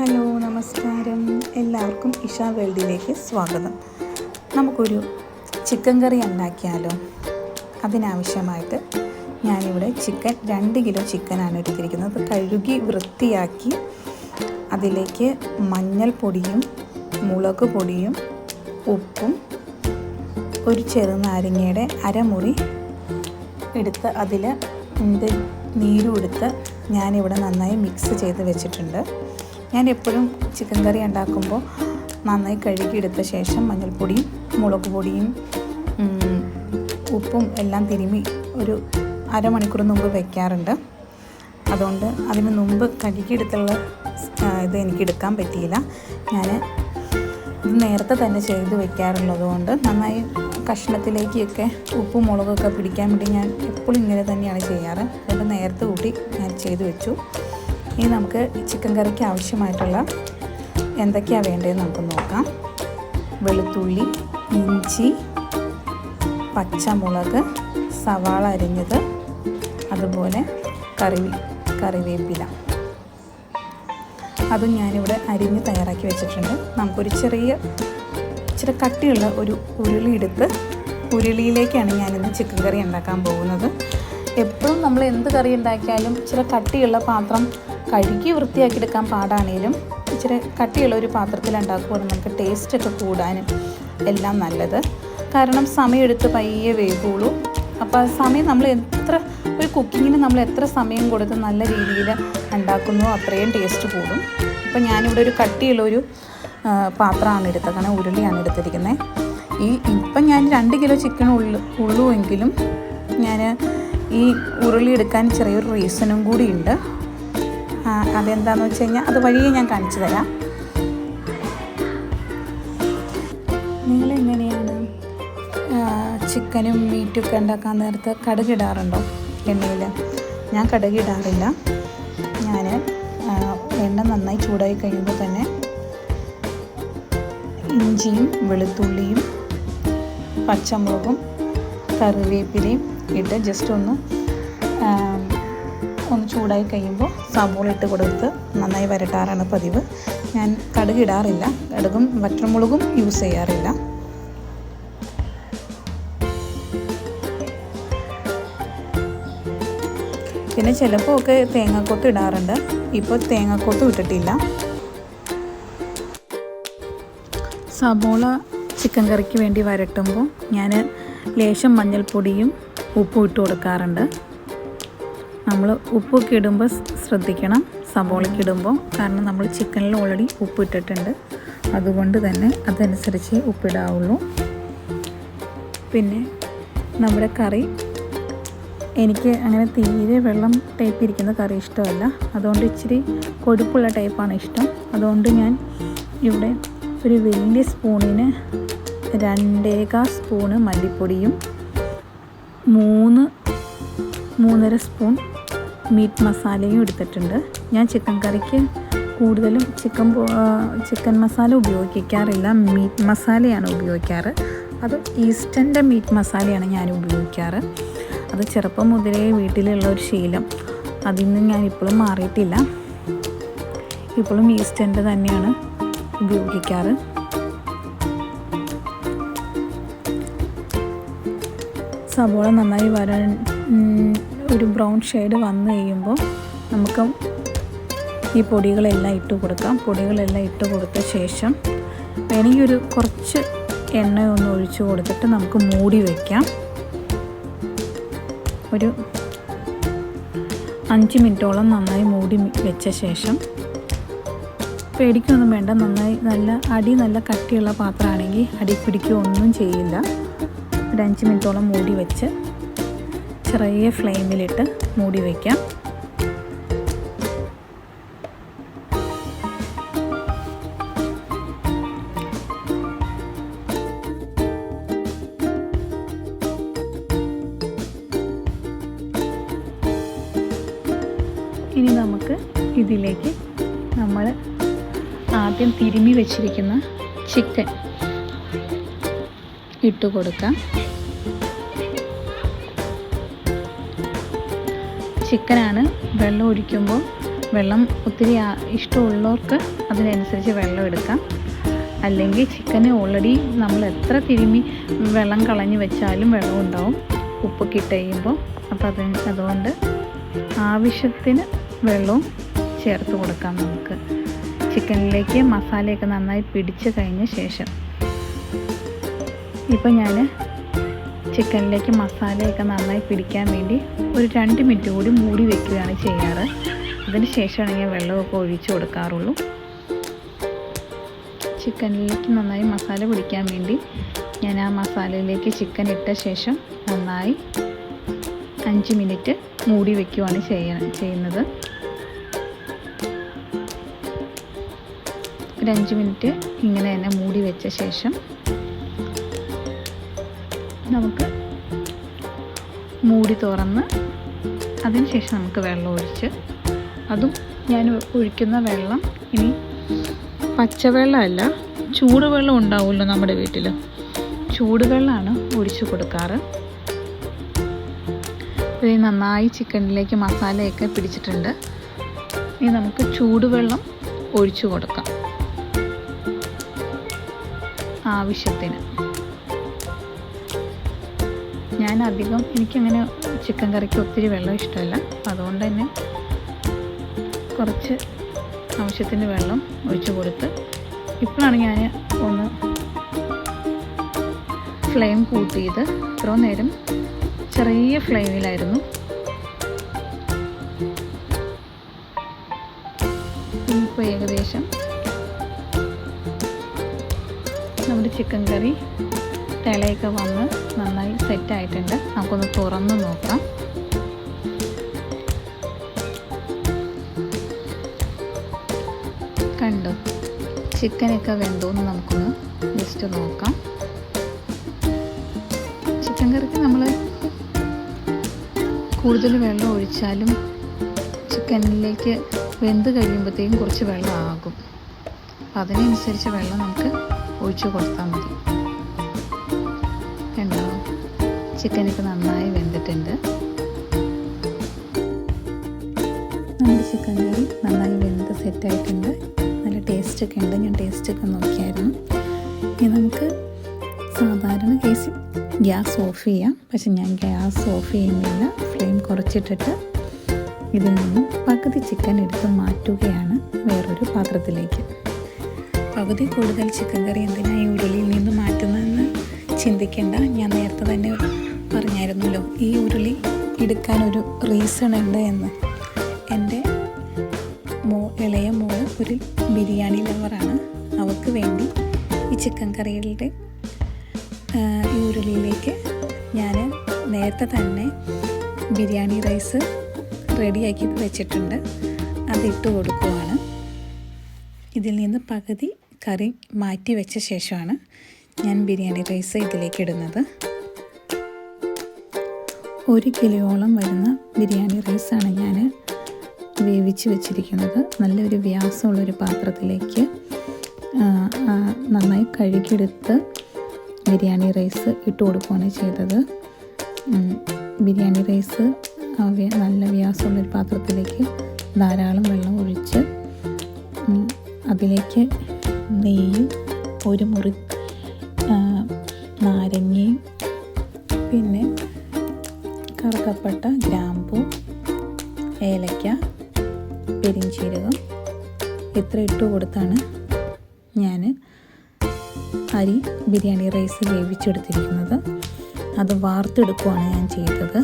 Hello നമസ്കാരം. എല്ലാവർക്കും ഇഷ വേൾഡിലേക്ക് സ്വാഗതം. നമുക്കൊരു ചിക്കൻ കറി ഉണ്ടാക്കിയാലോ? അതിനാവശ്യമായിട്ട് ഞാനിവിടെ ചിക്കൻ രണ്ട് കിലോ ചിക്കനാണ് എടുത്തിരിക്കുന്നത്. കഴുകി വൃത്തിയാക്കി അതിലേക്ക് മഞ്ഞൾപ്പൊടിയും മുളക് പൊടിയും ഉപ്പും ഒരു ചെറുനാരങ്ങയുടെ അരമുറി എടുത്ത് അതിൽ ഇത് നീരും എടുത്ത് ഞാനിവിടെ നന്നായി മിക്സ് ചെയ്ത് വെച്ചിട്ടുണ്ട്. ഞാൻ എപ്പോഴും ചിക്കൻ കറി ഉണ്ടാക്കുമ്പോൾ നന്നായി കഴുകിയെടുത്ത ശേഷം മഞ്ഞൾപ്പൊടിയും മുളക് പൊടിയും ഉപ്പും എല്ലാം തിരുമി ഒരു അരമണിക്കൂർ മുമ്പ് വെക്കാറുണ്ട്. അതുകൊണ്ട് അതിന് മുമ്പ് കഴുകിയെടുത്തുള്ള ഇത് എനിക്ക് എടുക്കാൻ പറ്റിയില്ല. ഞാൻ ഇത് നേരത്തെ തന്നെ ചെയ്ത് വെക്കാറുള്ളത് കൊണ്ട് നന്നായി കഷ്ണത്തിലേക്കൊക്കെ ഉപ്പും മുളകൊക്കെ പിടിക്കാൻ വേണ്ടി ഞാൻ എപ്പോഴും ഇങ്ങനെ തന്നെയാണ് ചെയ്യാറ്. അതുകൊണ്ട് നേരത്തെ കൂട്ടി ഞാൻ ചെയ്ത് വെച്ചു. ഇനി നമുക്ക് ചിക്കൻ കറിക്ക് ആവശ്യമായിട്ടുള്ള എന്തൊക്കെയാണ് വേണ്ടതെന്ന് നമുക്ക് നോക്കാം. വെളുത്തുള്ളി ഇഞ്ചി പച്ചമുളക് സവാള അരിഞ്ഞത് അതുപോലെ കറിവി കറിവേപ്പില. അതും ഞാനിവിടെ അരിഞ്ഞ് തയ്യാറാക്കി വെച്ചിട്ടുണ്ട്. നമുക്കൊരു ചെറിയ ഇച്ചിരി കട്ടിയുള്ള ഒരു ഉരുളി എടുത്ത് ഉരുളിയിലേക്കാണ് ഞാനിന്ന് ചിക്കൻ കറി ഉണ്ടാക്കാൻ പോകുന്നത്. എപ്പോഴും നമ്മൾ എന്ത് കറി ഉണ്ടാക്കിയാലും ഇച്ചിരി കട്ടിയുള്ള പാത്രം കഴുകി വൃത്തിയാക്കി എടുക്കാൻ പാടാണേലും ഇച്ചിരി കട്ടിയുള്ള ഒരു പാത്രത്തിൽ ഉണ്ടാക്കുമ്പോൾ നമുക്ക് ടേസ്റ്റൊക്കെ കൂടാനും എല്ലാം നല്ലത്. കാരണം സമയമെടുത്ത് പയ്യെ വേകുള്ളൂ അപ്പോൾ സമയം നമ്മൾ എത്ര ഒരു കുക്കിങ്ങിന് നമ്മൾ എത്ര സമയം കൊടുത്ത് നല്ല രീതിയിൽ ഉണ്ടാക്കുന്നോ അത്രയും ടേസ്റ്റ് കൂടും. അപ്പോൾ ഞാനിവിടെ ഒരു കട്ടിയുള്ള ഒരു പാത്രമാണ് എടുത്തത്. കാരണം ഉരുളിയാണ് എടുത്തിരിക്കുന്നത് ഈ ഇപ്പം ഞാൻ രണ്ട് കിലോ ചിക്കൻ ഉള്ളു ഉള്ളൂ എങ്കിലും ഞാൻ ഈ ഉരുളി എടുക്കാൻ ചെറിയൊരു റീസണും കൂടിയുണ്ട്. അതെന്താണെന്ന് വെച്ച് കഴിഞ്ഞാൽ അത് വഴിയെ ഞാൻ കാണിച്ചു തരാം. നിങ്ങളെങ്ങനെയാണ് എങ്ങനെയാണ് ചിക്കനും മീറ്റും ഒക്കെ ഉണ്ടാക്കാൻ നേരത്ത് കടുകിടാറുണ്ടോ എണ്ണയിൽ ഞാൻ കടുകിടാറില്ല. ഞാൻ എണ്ണ നന്നായി ചൂടായി കഴിയുമ്പോൾ തന്നെ ഇഞ്ചിയും വെളുത്തുള്ളിയും പച്ചമുളകും കറിവേപ്പിലയും ഇട്ട് ജസ്റ്റ് ഒന്ന് ഒന്ന് ചൂടായി കഴിയുമ്പോൾ സവോള ഇട്ട് കൊടുത്ത് നന്നായി വരട്ടാറാണ് പതിവ്. ഞാൻ കടുക് ഇടാറില്ല. കടുകും വറ്റമുളകും യൂസ് ചെയ്യാറില്ല. പിന്നെ ചിലപ്പോൾ ഒക്കെ തേങ്ങാക്കൊത്ത് ഇടാറുണ്ട്. ഇപ്പോൾ തേങ്ങാക്കൊത്തും ഇട്ടിട്ടില്ല. സബോള ചിക്കൻ കറിക്ക് വേണ്ടി വരട്ടുമ്പോൾ ഞാൻ ലേശം മഞ്ഞൾപ്പൊടിയും ഉപ്പും ഇട്ട് കൊടുക്കാറുണ്ട്. നമ്മൾ ഉപ്പൊക്കെ ഇടുമ്പോൾ ശ്രദ്ധിക്കണം സബോളയ്ക്ക് ഇടുമ്പോൾ. കാരണം നമ്മൾ ചിക്കനിൽ ഓൾറെഡി ഉപ്പ് ഇട്ടിട്ടുണ്ട്. അതുകൊണ്ട് തന്നെ അതനുസരിച്ച് ഉപ്പിടാവുള്ളൂ. പിന്നെ നമ്മുടെ കറി എനിക്ക് അങ്ങനെ തീരെ വെള്ളം ടൈപ്പ് ഇരിക്കുന്ന കറി ഇഷ്ടമല്ല. അതുകൊണ്ട് ഇച്ചിരി കൊഴുപ്പുള്ള ടൈപ്പാണ് ഇഷ്ടം. അതുകൊണ്ട് ഞാൻ ഇവിടെ ഒരു വലിയ സ്പൂണിന് രണ്ടേകാ സ്പൂണ് മല്ലിപ്പൊടിയും മൂന്ന് മൂന്നര സ്പൂൺ മീറ്റ് മസാലയും എടുത്തിട്ടുണ്ട്. ഞാൻ ചിക്കൻ കറിക്ക് കൂടുതലും ചിക്കൻ ചിക്കൻ മസാല ഉപയോഗിക്കാറില്ല. മീറ്റ് മസാലയാണ് ഉപയോഗിക്കാറ്. അത് ഈസ്റ്റന്റെ മീറ്റ് മസാലയാണ് ഞാൻ ഉപയോഗിക്കാറ്. അത് ചെറുപ്പം മുതലേ വീട്ടിലുള്ള ഒരു ശീലം. അതിൽ നിന്ന് ഞാൻ ഇപ്പോഴും മാറിയിട്ടില്ല. ഇപ്പോഴും ഈസ്റ്റന്റെ തന്നെയാണ് ഉപയോഗിക്കാറ്. സവോള നന്നായി വരാൻ ഒരു ബ്രൗൺ ഷെയ്ഡ് വന്നു കഴിയുമ്പോൾ നമുക്ക് ഈ പൊടികളെല്ലാം ഇട്ട് കൊടുക്കാം. പൊടികളെല്ലാം ഇട്ട് കൊടുത്ത ശേഷം വേണമെങ്കിൽ ഒരു കുറച്ച് എണ്ണ ഒന്ന് ഒഴിച്ച് കൊടുത്തിട്ട് നമുക്ക് മൂടി വയ്ക്കാം ഒരു അഞ്ച് മിനിറ്റോളം നന്നായി മൂടി വെച്ച ശേഷം പേടിക്കൊന്നും വേണ്ട നന്നായി നല്ല അടി നല്ല കട്ടിയുള്ള പാത്രമാണെങ്കിൽ അടി പിടിക്കുകയോ ഒന്നും ചെയ്യില്ല. ഒരു അഞ്ച് മിനിറ്റോളം മൂടി വെച്ച് ചെറിയ ഫ്ലെയിമിലിട്ട് മൂടി വയ്ക്കാം ഇനി നമുക്ക് ഇതിലേക്ക് നമ്മൾ ആദ്യം തിരുമി വെച്ചിരിക്കുന്ന ചിക്കൻ ഇട്ട് കൊടുക്കാം. ചിക്കനാണ്. വെള്ളം ഒഴിക്കുമ്പോൾ വെള്ളം ഒത്തിരി ഇഷ്ടമുള്ളവർക്ക് അതിനനുസരിച്ച് വെള്ളം എടുക്കാം. അല്ലെങ്കിൽ ചിക്കന് ഓൾറെഡി നമ്മൾ എത്ര തിരുമ്മി വെള്ളം കളഞ്ഞ് വെച്ചാലും വെള്ളം ഉണ്ടാവും. ഉപ്പൊക്കെ ഇട്ട് കഴിയുമ്പോൾ. അപ്പോൾ അത് അതുകൊണ്ട് ആവശ്യത്തിന് വെള്ളവും ചേർത്ത് കൊടുക്കാം നമുക്ക്. ചിക്കനിലേക്ക് മസാലയൊക്കെ നന്നായി പിടിച്ച് കഴിഞ്ഞ ശേഷം. ഇപ്പം ഞാൻ ചിക്കനിലേക്ക് മസാലയൊക്കെ നന്നായി പിടിക്കാൻ വേണ്ടി ഒരു രണ്ട് മിനിറ്റ് കൂടി മൂടി വെക്കുകയാണ് ചെയ്യാറ്. അതിന് ശേഷമാണ് ഞാൻ വെള്ളമൊക്കെ ഒഴിച്ച് കൊടുക്കാറുള്ളൂ. ചിക്കനിലേക്ക് നന്നായി മസാല പിടിക്കാൻ വേണ്ടി ഞാൻ ആ മസാലയിലേക്ക് ചിക്കൻ ഇട്ട ശേഷം നന്നായി അഞ്ച് മിനിറ്റ് മൂടി വെക്കുകയാണ് ചെയ്യ ചെയ്യുന്നത്. ഒരു അഞ്ച് മിനിറ്റ് ഇങ്ങനെ തന്നെ മൂടി വെച്ച ശേഷം നമുക്ക് മൂടി തുറന്ന് അതിനുശേഷം നമുക്ക് വെള്ളം ഒഴിച്ച് അതും ഞാൻ ഒഴിക്കുന്ന വെള്ളം ഇനി പച്ചവെള്ളമല്ല ചൂടുവെള്ളം ഉണ്ടാവുമല്ലോ നമ്മുടെ വീട്ടിൽ. ചൂടുവെള്ളമാണ് ഒഴിച്ചു കൊടുക്കാറ്. ഇത് നന്നായി ചിക്കനിലേക്ക് മസാലയൊക്കെ പിടിച്ചിട്ടുണ്ട്. ഇനി നമുക്ക് ചൂടുവെള്ളം ഒഴിച്ചു കൊടുക്കാം. ആവശ്യത്തിന്. ഞാൻ അധികം എനിക്കങ്ങനെ ചിക്കൻ കറിക്ക് ഒത്തിരി വെള്ളം ഇഷ്ടമല്ല. അതുകൊണ്ട് തന്നെ കുറച്ച് ആവശ്യത്തിന് വെള്ളം ഒഴിച്ചു കൊടുത്ത് ഇപ്പോഴാണ് ഞാൻ ഒന്ന് ഫ്ലെയിം കൂട്ടിയത് ഇത്ര നേരം ചെറിയ ഫ്ലെയിമിലായിരുന്നു. ഇപ്പോൾ ഏകദേശം നമ്മുടെ ചിക്കൻ കറി തിളയൊക്കെ വന്ന് നന്നായി സെറ്റായിട്ടുണ്ട്. നമുക്കൊന്ന് തുറന്ന് നോക്കാം. കണ്ടോ? ചിക്കനൊക്കെ വെന്തോന്ന് നമുക്കൊന്ന് ജസ്റ്റ് നോക്കാം. ചിക്കൻ കറിക്ക് നമ്മൾ കൂടുതൽ വെള്ളം ഒഴിച്ചാലും ചിക്കനിലേക്ക് വെന്ത് കഴിയുമ്പോഴത്തേക്കും കുറച്ച് വെള്ളം ആകും. അപ്പം അതിനനുസരിച്ച് വെള്ളം നമുക്ക് ഒഴിച്ചു കൊടുത്താൽ മതി. ചിക്കനൊക്കെ നന്നായി വെന്തിട്ടുണ്ട്. നമ്മുടെ ചിക്കൻ കറി നന്നായി വെന്ത് സെറ്റായിട്ടുണ്ട്. നല്ല ടേസ്റ്റൊക്കെ ഉണ്ട്. ഞാൻ ടേസ്റ്റൊക്കെ നോക്കിയായിരുന്നു. ഇനി നമുക്ക് സാധാരണ കേസിൽ ഗ്യാസ് ഓഫ് ചെയ്യാം. പക്ഷെ ഞാൻ ഗ്യാസ് ഓഫ് ചെയ്യുന്നില്ല. ഫ്ലെയിം കുറച്ചിട്ടിട്ട് ഇതിൽ നിന്നും പകുതി ചിക്കൻ എടുത്ത് മാറ്റുകയാണ് വേറൊരു പാത്രത്തിലേക്ക്. പകുതി കൂടുതൽ ചിക്കൻ കറി എന്തിനാണ് ഈ ഉരുളിയിൽ നിന്ന് മാറ്റുന്നതെന്ന് ചിന്തിക്കേണ്ട. ഞാൻ നേരത്തെ തന്നെ പറഞ്ഞായിരുന്നല്ലോ ഈ ഉരുളി എടുക്കാനൊരു റീസൺ ഉണ്ട് എന്ന്. എന്റെ മോ ഇളയ മോൾ ഒരു ബിരിയാണി ലവറാണ് അവൾക്ക് വേണ്ടി ഈ ചിക്കൻ കറികളുടെ ഈ ഉരുളിയിലേക്ക് ഞാൻ നേരത്തെ തന്നെ ബിരിയാണി റൈസ് റെഡിയാക്കി വെച്ചിട്ടുണ്ട്. അതിട്ട് കൊടുക്കുവാണ്. ഇതിൽ നിന്ന് പകുതി കറി മാറ്റി വെച്ച ശേഷമാണ് ഞാൻ ബിരിയാണി റൈസ് ഇതിലേക്ക് ഇടുന്നത്. ഒരു കിലോയോളം വരുന്ന ബിരിയാണി റൈസാണ് ഞാൻ വേവിച്ച് വെച്ചിരിക്കുന്നത്. നല്ലൊരു വ്യാസമുള്ളൊരു പാത്രത്തിലേക്ക് നന്നായി കഴുകിയെടുത്ത് ബിരിയാണി റൈസ് ഇട്ട് കൊടുക്കുകയാണ് ചെയ്തത്. ബിരിയാണി റൈസ് നല്ല വ്യാസമുള്ളൊരു പാത്രത്തിലേക്ക് ധാരാളം വെള്ളം ഒഴിച്ച് അതിലേക്ക് നെയ്യും ഒരു മുറി ആ, കറുകപ്പട്ട ഗ്രാമ്പു ഏലക്ക പെരിഞ്ചീരകം ഇത്ര ഇട്ട് കൊടുത്താണ് ഞാൻ അരി ബിരിയാണി റൈസ് വേവിച്ചെടുത്തിരിക്കുന്നത്. അത് വാർത്തെടുക്കുവാണ് ഞാൻ ചെയ്തത്.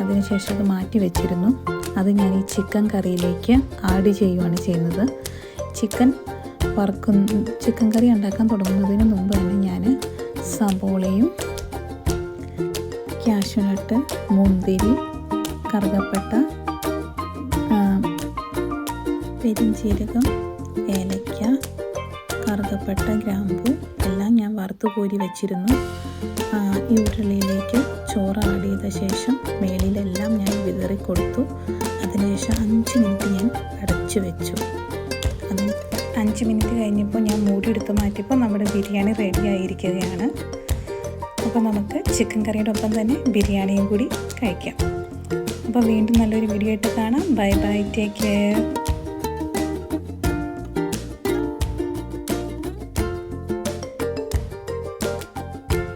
അതിനുശേഷം അത് മാറ്റി വെച്ചിരുന്നു. അത് ഞാൻ ഈ ചിക്കൻ കറിയിലേക്ക് ആഡ് ചെയ്യുകയാണ് ചെയ്യുന്നത്. ചിക്കൻ വറുക്കുന്ന ചിക്കൻ കറി ഉണ്ടാക്കാൻ തുടങ്ങുന്നതിന് മുമ്പ് തന്നെ ഞാൻ സബോളയും കാഷ്യൂനട്ട് മുന്തിരി കറുകപ്പട്ട പെരിഞ്ചീരകം ഏലയ്ക്ക കറുകപ്പട്ട ഗ്രാമ്പു എല്ലാം ഞാൻ വറുത്ത് കോരി വെച്ചിരുന്നു. ഈ ഉരുളിയിലേക്ക് ചോറ് ആഡ് ചെയ്ത ശേഷം മേളിലെല്ലാം ഞാൻ വിതറി കൊടുത്തു. അതിനുശേഷം അഞ്ച് മിനിറ്റ് ഞാൻ അടച്ചു വെച്ചു. അഞ്ച് മിനിറ്റ് കഴിഞ്ഞപ്പോൾ ഞാൻ മൂടി എടുത്ത് മാറ്റിയപ്പോൾ നമ്മുടെ ബിരിയാണി റെഡി ആയിരിക്കുകയാണ്. അപ്പോൾ നമുക്ക് ചിക്കൻ കറിയുടെ ഒപ്പം തന്നെ ബിരിയാണിയും കൂടി കഴിക്കാം. അപ്പോൾ വീണ്ടും നല്ലൊരു വീഡിയോ ആയിട്ട് കാണാം. Bye bye take care